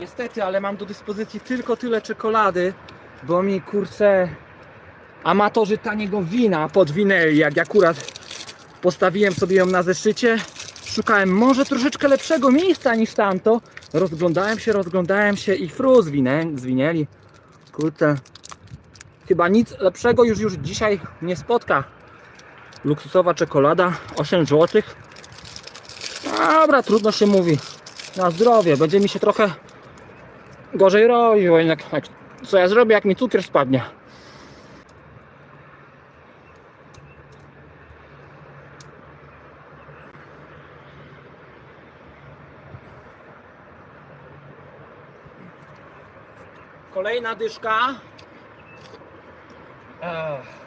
Niestety, ale mam do dyspozycji tylko tyle czekolady, bo mi kurczę amatorzy taniego wina podwinęli, jak akurat postawiłem sobie ją na zeszycie. Szukałem może troszeczkę lepszego miejsca niż tamto. Rozglądałem się, rozglądałem się i fru zwinę, zwinęli. Kurczę. Chyba nic lepszego już już dzisiaj nie spotka. Luksusowa czekolada, 8 zł. Dobra, trudno się mówi. Na zdrowie, będzie mi się trochę gorzej robić, bo jednak jak, co ja zrobię, jak mi cukier spadnie. Kolejna dyszka. Ech.